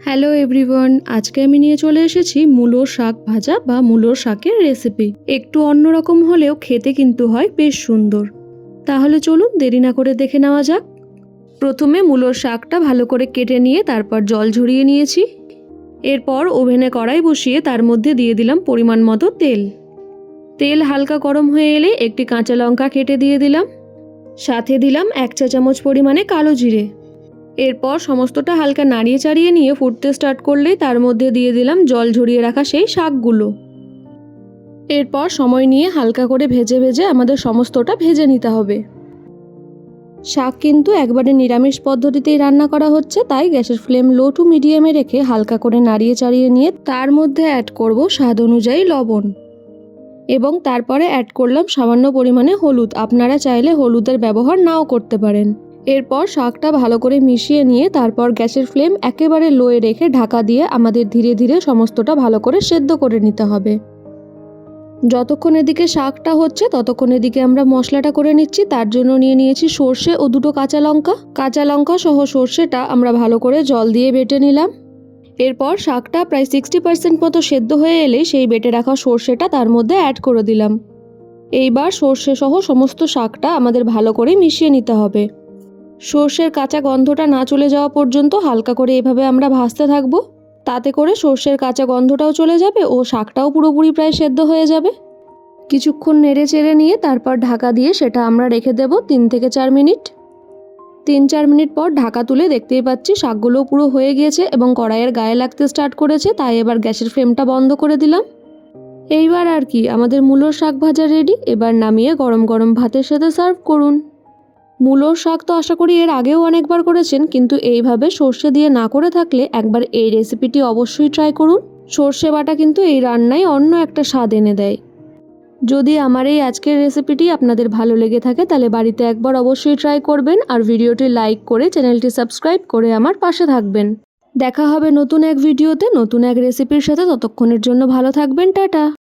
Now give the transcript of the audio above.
Hello everyone আজকে আমি নিয়ে চলে এসেছি মূলোর শাক ভাজা বা মূলোর শাকের রেসিপি একটু অন্যরকম হলেও খেতে কিন্তু হয় বেশ সুন্দর। তাহলে চলুন দেরি না করে দেখে নেওয়া যাক। প্রথমে মূলোর শাকটা ভালো করে কেটে নিয়ে তারপর জল ঝরিয়ে নিয়েছি। এরপর ওভেনে কড়াই বসিয়ে তার মধ্যে দিয়ে দিলাম পরিমাণ মতো তেল। তেল হালকা গরম হয়ে এলে একটি কাঁচা লঙ্কা কেটে দিয়ে দিলাম। সাথে দিলাম এক চা চামচ পরিমাণে কালো জিরে। এরপর সমস্তটা হালকা নাড়িয়ে চাড়িয়ে নিয়ে ফুটতে স্টার্ট করলেই তার মধ্যে দিয়ে দিলাম জল ঝরিয়ে রাখা সেই শাকগুলো। এরপর সময় নিয়ে হালকা করে ভেজে ভেজে আমাদের সমস্তটা ভেজে নিতে হবে। শাক কিন্তু একবারে নিরামিষ পদ্ধতিতেই রান্না করা হচ্ছে, তাই গ্যাসের ফ্লেম লো টু মিডিয়ামে রেখে হালকা করে নাড়িয়ে চাড়িয়ে নিয়ে তার মধ্যে অ্যাড করব স্বাদ অনুযায়ী লবণ। এবং তারপরে অ্যাড করলাম সামান্য পরিমাণে হলুদ, আপনারা চাইলে হলুদের ব্যবহার নাও করতে পারেন। এরপর শাকটা ভালো করে মিশিয়ে নিয়ে তারপর গ্যাসের ফ্লেম একেবারে লোয়ে রেখে ঢাকা দিয়ে আমাদের ধীরে ধীরে সমস্তটা ভালো করে সেদ্ধ করে নিতে হবে। যতক্ষণ এদিকে শাকটা হচ্ছে, ততক্ষণ এদিকে আমরা মশলাটা করে নিচ্ছি। তার জন্য নিয়ে নিয়েছি সর্ষে ও দুটো কাঁচা লঙ্কা। কাঁচা লঙ্কা সহ সর্ষেটা আমরা ভালো করে জল দিয়ে বেটে নিলাম। এরপর শাকটা প্রায় সিক্সটি পার্সেন্ট মতো সেদ্ধ হয়ে এলে সেই বেটে রাখা সর্ষেটা তার মধ্যে অ্যাড করে দিলাম। এইবার সর্ষে সহ সমস্ত শাকটা আমাদের ভালো করে মিশিয়ে নিতে হবে। সর্ষের কাঁচা গন্ধটা না চলে যাওয়া পর্যন্ত হালকা করে এভাবে আমরা ভাজতে থাকব। তাতে করে সর্ষের কাঁচা গন্ধটাও চলে যাবে ও শাকটাও পুরোপুরি প্রায় সেদ্ধ হয়ে যাবে। কিছুক্ষণ নেড়ে চেড়ে নিয়ে তারপর ঢাকা দিয়ে সেটা আমরা রেখে দেব তিন থেকে চার মিনিট। তিন চার মিনিট পর ঢাকা তুলে দেখতেই পাচ্ছি শাকগুলো পুরো হয়ে গিয়েছে এবং কড়াইয়ের গায়ে লাগতে স্টার্ট করেছে, তাই এবার গ্যাসের ফ্লেমটা বন্ধ করে দিলাম। এইবার আর কি, আমাদের মূলোর শাক ভাজা রেডি এবার নামিয়ে গরম গরম ভাতের সাথে সার্ভ করুন। মূলোর শাক তো আশা করি এর আগেও অনেকবার করেছেন, কিন্তু এইভাবে সর্ষে দিয়ে না করে থাকলে একবার এই রেসিপিটি অবশ্যই ট্রাই করুন। সর্ষে বাটা কিন্তু এই রান্নায় অন্য একটা স্বাদ এনে দেয়। যদি আমার এই আজকের রেসিপিটি আপনাদের ভালো লেগে থাকে, তাহলে বাড়িতে একবার অবশ্যই ট্রাই করবেন আর ভিডিওটি লাইক করে চ্যানেলটি সাবস্ক্রাইব করে আমার পাশে থাকবেন। দেখা হবে নতুন এক ভিডিওতে, নতুন এক রেসিপির সাথে, ততক্ষণের জন্য ভালো থাকবেন, টাটা।